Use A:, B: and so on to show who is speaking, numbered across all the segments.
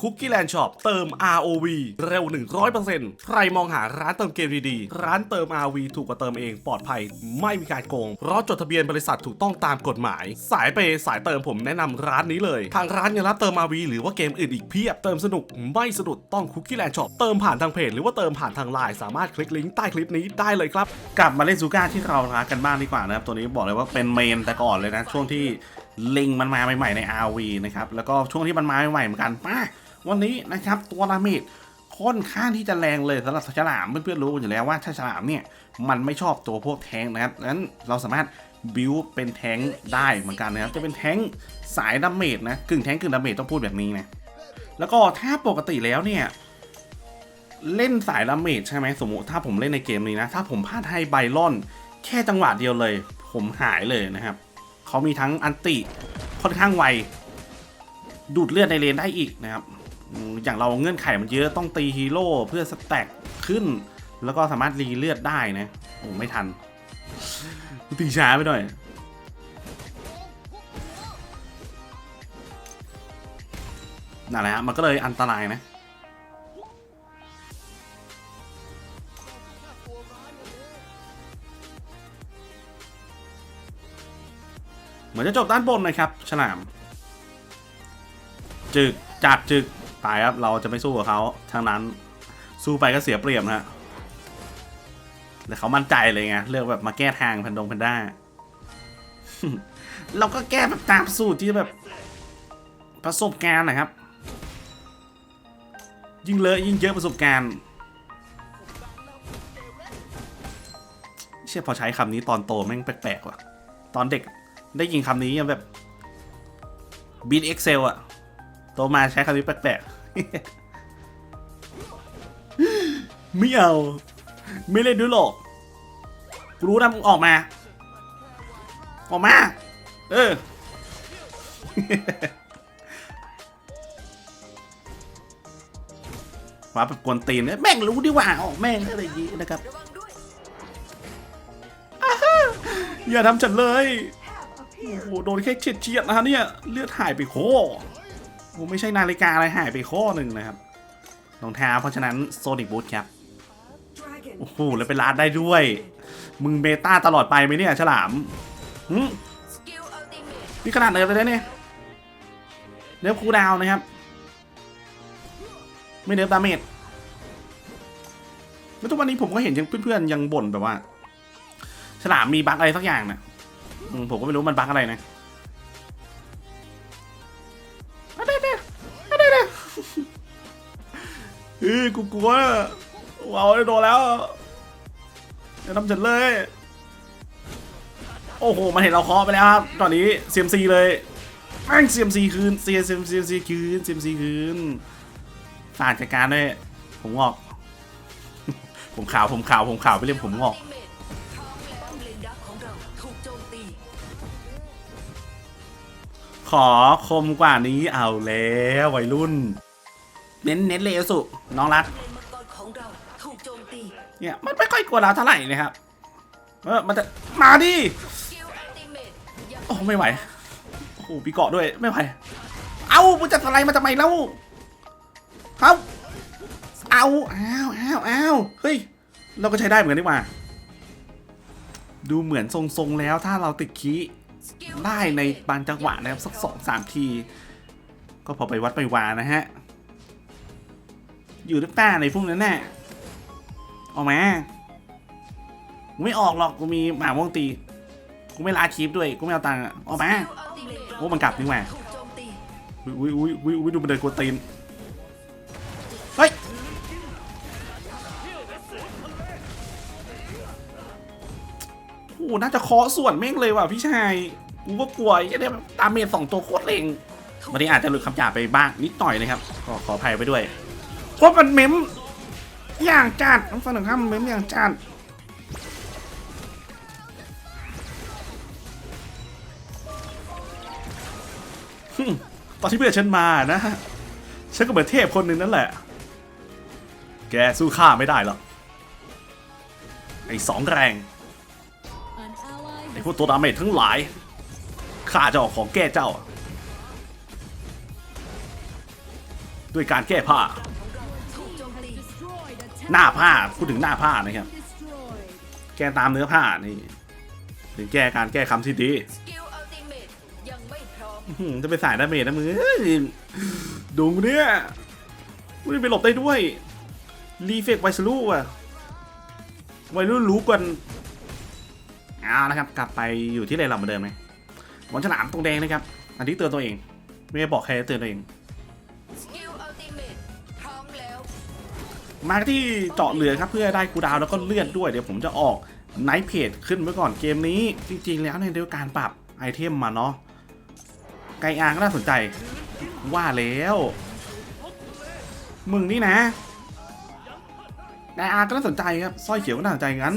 A: Cookie Land Shop เติม ROV เร็ว 100%ใครมองหาร้านเติมเกมดีๆ ร้านเติม ROV ถูกกว่าเติมเองปลอดภัย ไม่มีการโกง เพราะจดทะเบียนบริษัทถูกต้องตามกฎหมาย สายเปสายเติมผมแนะนำร้านนี้เลย ทางร้านยังรับเติม ROV หรือว่าเกมอื่นอีกเพียบเติมสนุกไม่สะดุดต้อง Cookie Land Shop เติมผ่านทางเพจหรือว่าเติมผ่านทางไลน์สามารถคลิกลิงก์ใต้คลิปนี้ได้เลยครับ
B: กลับมาเล่นซูก้าที่เรารักกันบ้างดีกว่านะครับตัวนี้บอกเลยว่าเป็นเมนแต่ก่อนเลยนะช่วงที่ลิงมันมาใหม่ๆใน RV นะครับ แล้วก็ช่วงที่มันมาใหม่ๆเหมือนกันมา วันนี้นะครับตัวดาเมจค่อนข้างที่จะแรงเลยสำหรับฉลามเพื่อนๆรู้อยู่แล้วว่าถ้าฉลามเนี่ยมันไม่ชอบตัวพวกแทงนะครับงั้นเราสามารถบิวเป็นแทงได้เหมือนกันนะครับจะเป็นแทงสายดาเมจนะกึ่งแทงกึ่งดาเมจต้องพูดแบบนี้นะแล้วก็ถ้าปกติแล้วเนี่ยเล่นสายดาเมจใช่ไหมสมมติถ้าผมเล่นในเกมนี้นะถ้าผมพลาดให้ไบรอน แค่จังหวะเดียวเลย ผมหายเลยนะครับเขามีทั้งอันติค่อนข้างไวดูดเลือดในเลนได้อีกนะครับ อย่างเราเงื่อนไขมันเยอะต้องตีฮีโร่เพื่อสแต็กขึ้น แล้วก็สามารถรีเลือดได้นะโอ้ไม่ทันตีช้าไปหน่อยนั่นแหละฮะมันก็เลยอันตรายนะเหมือนจะจบด้านบนนะครับ ฉลาม จึกจัดจึก ตายครับเราจะไม่สู้กับเขาทางนั้นสู้ไปก็เสียเปรียบนะฮะแต่เขามั่นใจเลยไงเลือกแบบมาแก้ทางแพนดงแพนด้าเราก็แก้แบบตามสูตรที่แบบประสบการณ์นะครับ ยิ่งเลอะยิ่งเยอะประสบการณ์เชื่อพอใช้คำนี้ตอนโตแม่งแปลกๆว่ะ ตอนเด็กได้ยินคำนี้ยังแบบบีทเอ็กเซลอะโตมาใช้คำนี้แปลกๆ ไม่เอา ไม่เล่นด้วยหรอกกูรู้นะมึงออกมา ออกมา เออว่าแบบกวนตีนเนี่ยแม่งรู้ดีว่าออกแม่งอะไรอย่างงี้นะครับ อย่าทำฉันเลย โอ้โห โดนแค่เฉียดเฉียดๆนะฮะเนี่ย เลือดหายไปโค โอ้ไม่ใช่นาฬิกาอะไรหายไปข้อหนึ่งนะครับรองเท้าเพราะฉะนั้นโซนิกบูทครับ โอ้โห แล้วเป็นลาดได้ด้วย มึงเบต้าตลอดไปไหมเนี่ย ฉลามหึนี่ขนาดเนิร์ฟเลยนะเนี่ยเนิร์ฟคูดาวนะครับ ไม่เนิร์ฟดาเมจแล้วทุกวันนี้ผมก็เห็นยังเพื่อนๆยังบ่นแบบว่า ฉลามมีบั๊กอะไรสักอย่างนะผมก็ไม่รู้มันบั๊กอะไรนะ เฮ้กูกลัวว้าวได้โดนแล้วจะทำฉันเลย โอ้โห มันเห็นเราเคาะไปแล้วครับ ตอนนี้เซียมซีเลยแม่งเซียมซีคืนเซียมเซียมซีซีคืนเซียมซีคืนฝากจัดการด้วยผมงอก ผมขาวผมขาวผมขาวไปเรียกผมงอกขอคมกว่านี้เอาแล้ววัยรุ่น เน้นเน้นเลวสุน้องรักเนี่ยมันไม่ค่อยกลัวเราเท่าไหร่นะครับเออมันจะมาดิโอ้ไม่ไหวโอ้ปีเกาะด้วยไม่ไหวเอามึงจะอะไรมาทำไมแล้วเอาเอาเอาเอาเอาเฮ้ยเราก็ใช้ได้เหมือนกันดีกว่าดูเหมือนทรงๆแล้วถ้าเราติดคีได้ในบางจังหวะนะครับสักสองสามที ก็พอไปวัดไปวานะฮะ อยู่หรือเปล่าในพวกนั้นแน่ะออกมากูไม่ออกหรอกกูมีหมาวงตีกูไม่ลาชีพด้วยกูไม่เอาตังค์อะออกมาโอ้มันกลับนี่หว่าอุ้ยอุ้ยอุ้ยอุ้ยดูมันเดินกวนตีนเฮ้ยโอ้น่าจะเคาะส่วนแม่งเลยว่ะพี่ชายกูก็กลัวไอ้เนี่ยตามเมจสองตัวโคตรเลงวันนี้อาจจะหลุดคำหยาบไปบ้างนิดหน่อยนะครับ ก็ขออภัยไปด้วย เพราะมันเมมอย่างจัดต้องฟังหนึ่งครับเมมอย่างจัดตอนที่เพื่อนฉันมานะฮะฉันก็เหมือนเทพคนหนึ่งนั่นแหละ แกสู้ข้าไม่ได้หรอกไอ้สองแรงไอ้พวกตัวดาเมจทั้งหลายข้าจะออกของแก้เจ้า ด้วยการแก้ผ้า หน้าผ้าพูดถึงหน้าผ้านะครับ แก้ตามเนื้อผ้านี่ถึงแก้การแก้คำที่ดีจะไปสายดาเมจนะมึงเอ้ยดูเนี่ยมึงไปหลบได้ด้วยรีเฟกไวสลูอะไวรุ่นรู้กันเอานะครับ กลับไปอยู่ที่เลนเราเหมือนเดิมไหมหมอนฉลามตรงแดงนะครับ อันที่เตือนตัวเอง ไม่ได้บอกใครเตือนตัวเอง
C: มา
B: ที่เจาะเหลือครับเพื่อได้คูดาวแล้วก็เลือนด้วยเดี๋ยวผมจะออกไนท์เพจขึ้นไว้ก่อนเกมนี้จริง ๆ แล้วเนี่ยด้วยการปรับไอเทมมาเนาะไกอางก็น่าสนใจว่าแล้ว มึงนี่นะไกอางก็น่าสนใจครับสร้อยเขียวก็น่าสนใจงั้น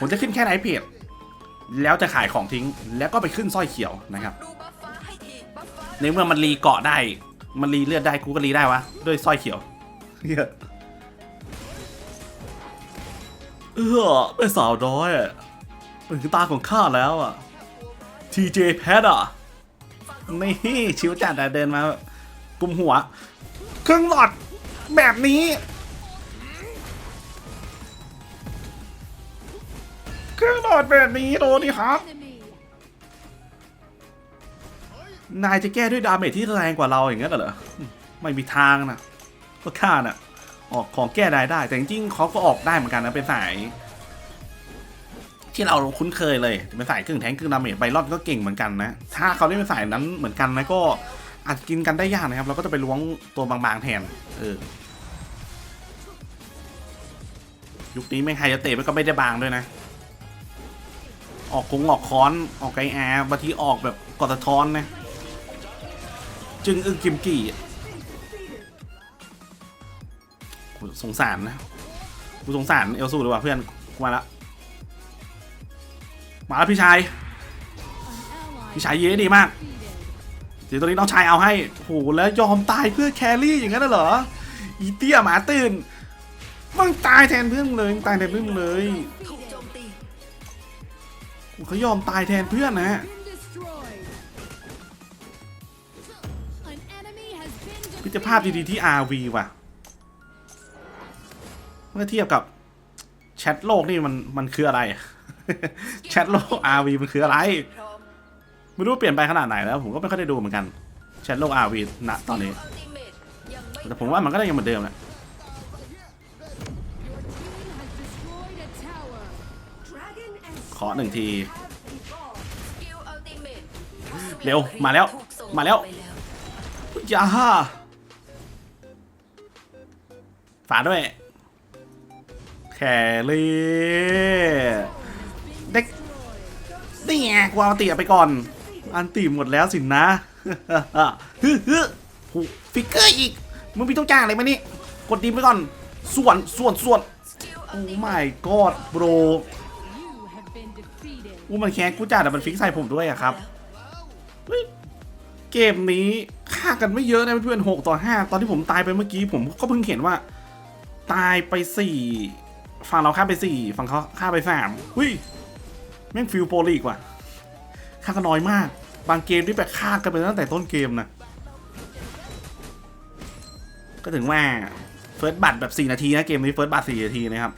B: ผมจะขึ้นแค่ไนท์เพจแล้วจะขายของทิ้งแล้วก็ไปขึ้นสร้อยเขียวนะครับ
C: ให้ทีบัฟฟ้า
B: ในเมื่อมันรีเกาะได้ มันรีเลือดได้กูก็รีได้วะด้วยสร้อยเขียว เออเป็นสาวน้อยอะเป็นตาของข้าแล้วอะ TJ แพทอะนี่ชิวจัดอะเดินมากุมหัว เครื่องหลอดแบบนี้ เครื่องหลอดแบบนี้โดนดิครับ นายจะแก้ด้วยดาเมจที่แรงกว่าเราอย่างนั้นเหรอ ไม่มีทางนะก็ข้าน่ะ ออกของแก้ได้ได้ แต่จริงๆเขาก็ออกได้เหมือนกันนะเป็นสาย ที่เราคุ้นเคยเลยเป็นสายครึ่งแทงครึ่งดาเมจไบรอนก็เก่งเหมือนกันนะ ถ้าเขาเล่นเป็นสายนั้นเหมือนกันนะก็อาจกินกันได้ยากนะครับ เราก็จะไปล้วงตัวบางๆแทน เออ ยุคนี้ไม่งไฮยาเตะมันก็ไม่ได้บางด้วยนะ ออกคงออกค้อนออกไกแอร์บางทีออกแบบกอดสะท้อนนะ จึงอึงกิมกี่ สงสารนะ กูสงสารเอลซูเลยว่ะเพื่อนกูมาละมาแล้วพี่ชาย พี่ชายเย้ดีมากเดี๋ยวตัวนี้น้องชายเอาให้โอ้โหแล้วยอมตายเพื่อแครี่อย่างนั้นน่ะเหรอ อีเตี้ยหมาตื่นมึงตายแทนเพื่อนมึงเลยมึงตายแทนเพื่อนมึงเลย
C: ถูกโจมตี
B: เขายอมตายแทนเพื่อนนะพิจารภาพดีๆที่ RV ว่ะ เมื่อเทียบกับแชทโลกนี่มันมันคืออะไร แชทโลก RV มันคืออะไร ไม่รู้เปลี่ยนไปขนาดไหนแล้ว ผมก็ไม่ค่อยได้ดูเหมือนกัน แชทโลก RV ณตอนนี้ แต่ผมว่ามันก็ได้ยังเหมือนเดิมแหละขอหนึ่งที
C: เร็
B: ว มาแล้ว มาแล้วอย่าฝาด้วย แครี่เด็กนี่ไงกูเอาติไปก่อน อันติหมดแล้วสินะฮึฮึหูฟิกเกอร์อีก มึงมีต้องจ้างอะไรไหมนี่ กดดีไปก่อน ส่วนส่วนส่วนโอ้
C: ลติเมต
B: my god bro อู้มันแค้กูจ่าแต่มันฟิกใส่ผมด้วยอะครับเฮ้ยเกมนี้ฆ่ากันไม่เยอะนะเพื่อนหกต่อห้าตอนที่ผมตายไปเมื่อกี้ผมก็เพิ่งเห็นว่า ตายไปสี่ ฝั่งเราฆ่าไปสี่ฝั่งเขาฆ่าไปสามหุ้ยแม่งฟิลโปลีกว่ะฆ่ากันน้อยมาก บางเกมที่ไปฆ่ากันไปตั้งแต่ต้นเกมนะก็ถึงว่าเฟิร์สบัตแบบ 4 นาทีนะเกมนี้เฟิร์สบัต4นาทีนะครับ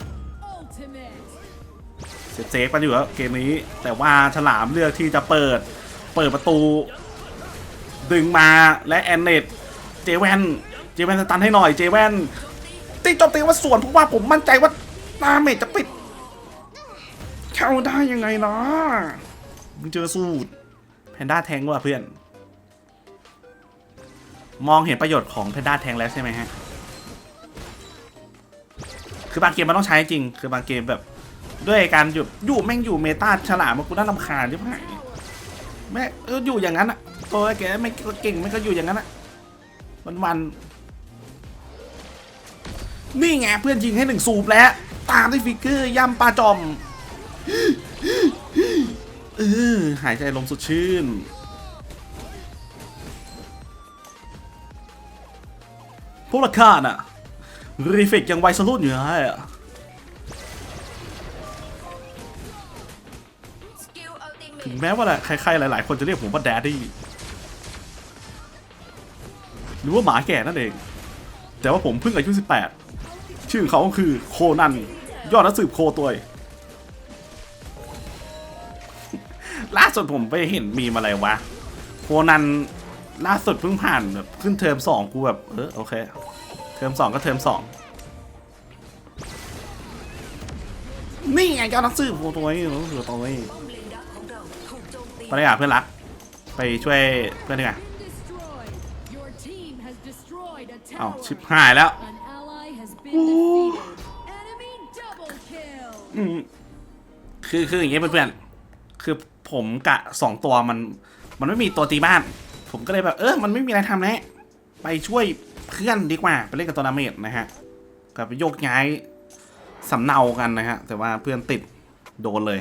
B: เซฟเซฟกันอยู่แล้วเกมนี้ แต่ว่าฉลามเลือกที่จะเปิด เปิดประตู ดึงมาและแอนเนตเจแวนเจแวนสตันให้หน่อยเจแวนตีจมตีว่าส่วนเพราะว่าผมมั่นใจว่า ดาเมจจะปิด เข้าได้ยังไงล่ะมึงเจอสูตรแพนด้าแทงว่ะเพื่อน มองเห็นประโยชน์ของแพนด้าแทงแล้วใช่ไหมฮะ คือบางเกมมันต้องใช้จริง คือบางเกมแบบ ด้วยการหยุดอยู่แม่งอยู่เมตาฉลามมันกูน่ารำคาญใช่ไหมแม่เอออยู่อย่างนั้นอะตัวแกไม่เก่งไม่ก็อยู่อย่างนั้นอะวันวันๆนี่ไงเพื่อนยิงให้หนึ่งสูบแล้ว ตามด้วยฟิกเกอร์ย่ำปลาจอมเออหายใจลมสดชื่น พวกราคาน่ะ รีเฟกยังไวสรุ่นอยู่ฮะ
C: สกิลอัลติเม
B: ถึงแม้ว่าใครๆหลาย ๆ คนจะเรียกผมว่าแดดดี้หรือว่าหมาแก่นั่นเอง แต่ว่าผมเพิ่งอายุ 18 ชื่อเขาก็คือโคนัน ยอดนักสืบโคตัวล่าสุดผมไปเห็นมีมอะไรวะ โคนันล่าสุดเพิ่งผ่านแบบขึ้นเทอมสองกูแบบ เออโอเค เทอมสองก็เทอมสองนี่ไงยอดนักสืบโคตัวเองโคตัวเอง
C: ป้อมเลนดักของเราถูกโจมตี
B: ไปเลยอะเพื่อนรัก ไปช่วยเพื่อนดีกว่าเอ้าชิบหายแล้ว อืมคือคืออย่างเงี้ยเพื่อนๆคือผมกะสองตัวมัน มันไม่มีตัวตีบ้าน ผมก็เลยแบบ เออมันไม่มีอะไรทำแล้วไปช่วยเพื่อนดีกว่า ไปเล่นกับตัวนาเมจนะฮะกับไปโยกย้ายสำเนากันนะฮะ แต่ว่าเพื่อนติดโดนเลย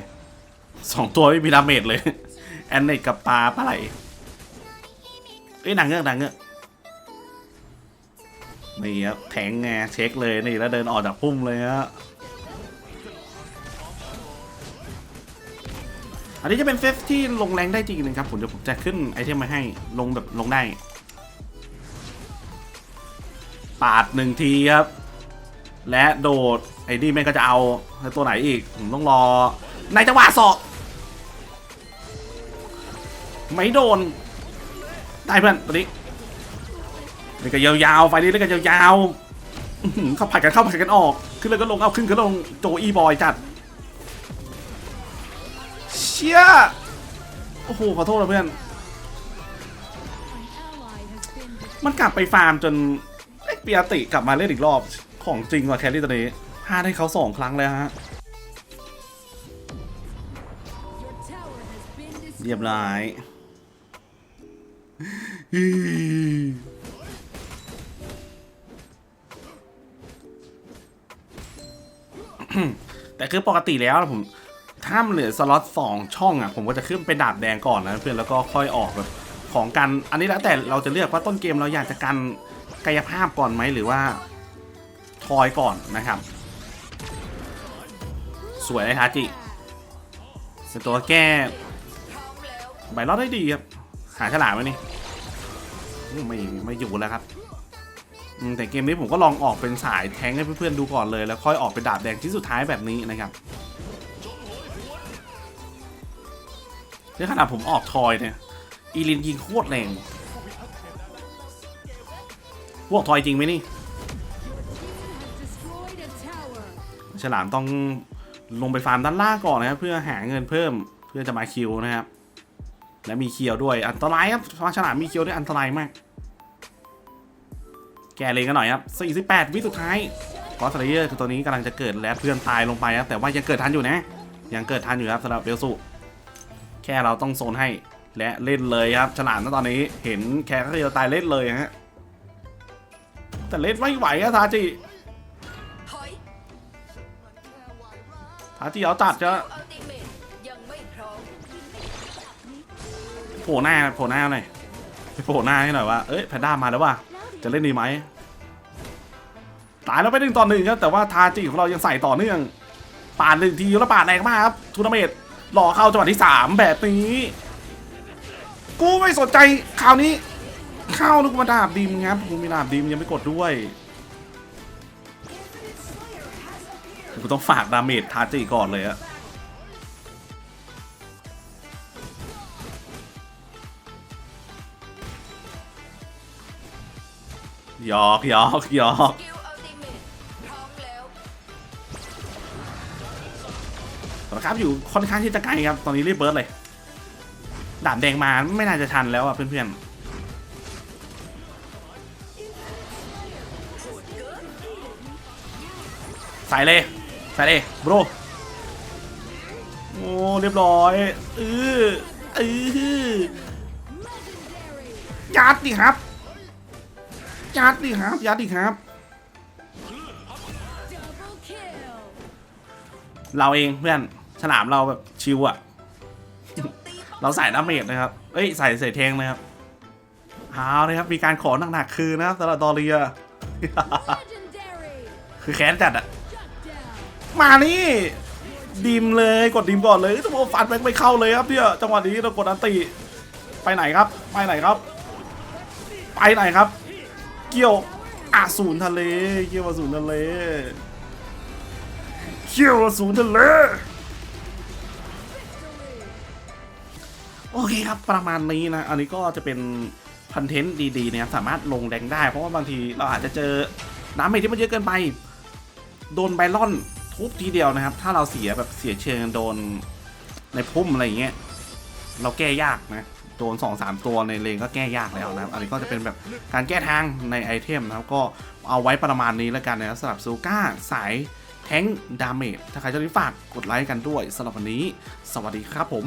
B: สองตัวไม่มีดาเมจเลย แอนเนตกับปลาปลาไหลเอ้ยหนังเงือกหนังเงือก นี่ครับแทงไงเช็คเลยนี่แล้วเดินออกจากพุ่มเลยฮะอันนี้จะเป็นเซตที่ลงแรงได้จริงนะครับผมเดี๋ยวผมจะขึ้นไอเทมมาให้ลงแบบลงได้ ปาดหนึ่งทีครับ และโดดไอ้นี่แม่งก็จะเอาตัวไหนอีกผมต้องรอ ในจังหวะสอกไม่โดน ได้เพื่อนตัวนี้ เล่นกันยาวๆไฟนี้เล่นกันยาวๆเข้าผัดกันเข้าผัดกันออก ขึ้นเลยก็ลงเอาขึ้นก็ลงโจอีบอยจัด เชี่ยโอ้โหขอโทษนะเพื่อน มันกลับไปฟาร์มจนเอ็กปียติกลับมาเล่นอีกรอบของจริงว่ะแครี่ตัวนี้พลาดให้เขาสองครั้งเลยฮะเรียบร้อย แต่คือปกติแล้วผมถ้ามันเหลือสล็อตสองช่องอะผมก็จะขึ้นไปดาบแดงก่อนนะเพื่อนแล้วก็ค่อยออกแบบของกัน อันนี้แล้วแต่เราจะเลือกว่าต้นเกมเราอยากจะกันกายภาพก่อนไหมหรือว่าทอยก่อนนะครับ สวยเลยทาจิเป็นตัวแก้
C: พร้อมแล้ว
B: ใบรอดได้ดีครับ หาฉลามไหมนี่ไม่ไม่อยู่แล้วครับ แต่เกมนี้ผมก็ลองออกเป็นสายแทงให้เพื่อนๆดูก่อนเลย แล้วค่อยออกเป็นดาบแดงที่สุดท้ายแบบนี้นะครับนี่ขนาดผมออกทอยเนี่ยอีลินยิงโคตรแรงพวกทอยจริงไหมนี่ ฉลามต้องลงไปฟาร์มด้านล่างก่อนนะครับ เพื่อหาเงินเพิ่มเพื่อจะมาคิวนะครับ และมีเคียวด้วยอันตรายครับฟาร์มฉลามมีเคียวด้วยอันตรายมาก แกเลงกันหน่อยครับ48 วิสุดท้ายคอสเลเยอร์คือตัวนี้กำลังจะเกิดและเพื่อนตายลงไปครับแต่ว่ายังเกิดทันอยู่นะ ยังเกิดทันอยู่ครับสำหรับเบลสุแค่เราต้องโซนให้และเล่นเลยครับ ฉลามณตอนนี้เห็นแค่ก็จะตายเล่นเลยฮะแต่เล่นไม่ไหวอะทาจิทาจิเอาตัดจะ
C: อัลติเมตยังไม่พร้อม
B: โผล่หน้าโผล่หน้าหน่อยโผล่หน้าให้หน่อยว่าเอ้ยแพนด้ามาแล้วว่ะ จะเล่นดีไหมตายแล้วไปหนึ่งต่อหนึ่งครับแต่ว่าทาจิของเรายังใส่ต่อเนื่องปาดหนึ่งทีแล้วปาดแรงมากครับทูนาเมตรอเข้าจังหวะที่สามแบบนี้กูไม่สนใจคราวนี้เข้านึกว่าดาบดีมครับกูมีดาบดีมยังไม่กดด้วยกูต้องฝากดาเมจทาจิก่อนเลยอะ หยอกหยอกหยอก
C: สกิลอัลติเมตพร้อมแล้ว
B: นะครับอยู่ค่อนข้างที่จะใกล้ครับ ตอนนี้รีบเบิร์ดเลย ดาบแดงมาไม่น่าจะทันแล้วอะเพื่อนๆใส่เลยใส่เลยบรโอ้เรียบร้อยเออเออยัดดิครับ ยัดดิครับ ยัดดิครับ เราเองเพื่อนฉลามเราแบบชิวอะเราใส่ดาเมจนะครับ เอ้ยใส่ใส่เทงนะครับเอาเลยครับมีการขอหนักๆคืนนะครับสำหรับดอเรีย คือแค้นจัดอะมานี่ดิมเลยกดดิมก่อนเลยสมมติฟันแบงค์ไม่เข้าเลยครับเนี่ยจังหวะนี้เรากดอันติไปไหนครับ ไปไหนครับ ไปไหนครับ เกี่ยวอาสูรทะเล เกี่ยวอาสูรทะเล เกี่ยวอาสูรทะเล โอเคครับประมาณนี้นะ อันนี้ก็จะเป็นคอนเทนต์ดีๆนะครับสามารถลงแดงได้ เพราะว่าบางทีเราอาจจะเจอน้ำเมที่มันเยอะเกินไป โดนไบลอนทุบทีเดียวนะครับ ถ้าเราเสียแบบเสียเชิงโดนในพุ่มอะไรอย่างเงี้ย เราแก้ยากนะ ดน2อสามตัวในเลนก็แก้ยากแล้วนะครับ อันนี้ก็จะเป็นแบบการแก้ทางในไอเทมนะครับ ก็เอาไว้ประมาณนี้แล้วกันนะครับสำหรับซูก้าสายแทงดาเมจถ้าใครชอบที่ฝากกดไลค์กันด้วยสำหรับวันนี้ สวัสดีครับผม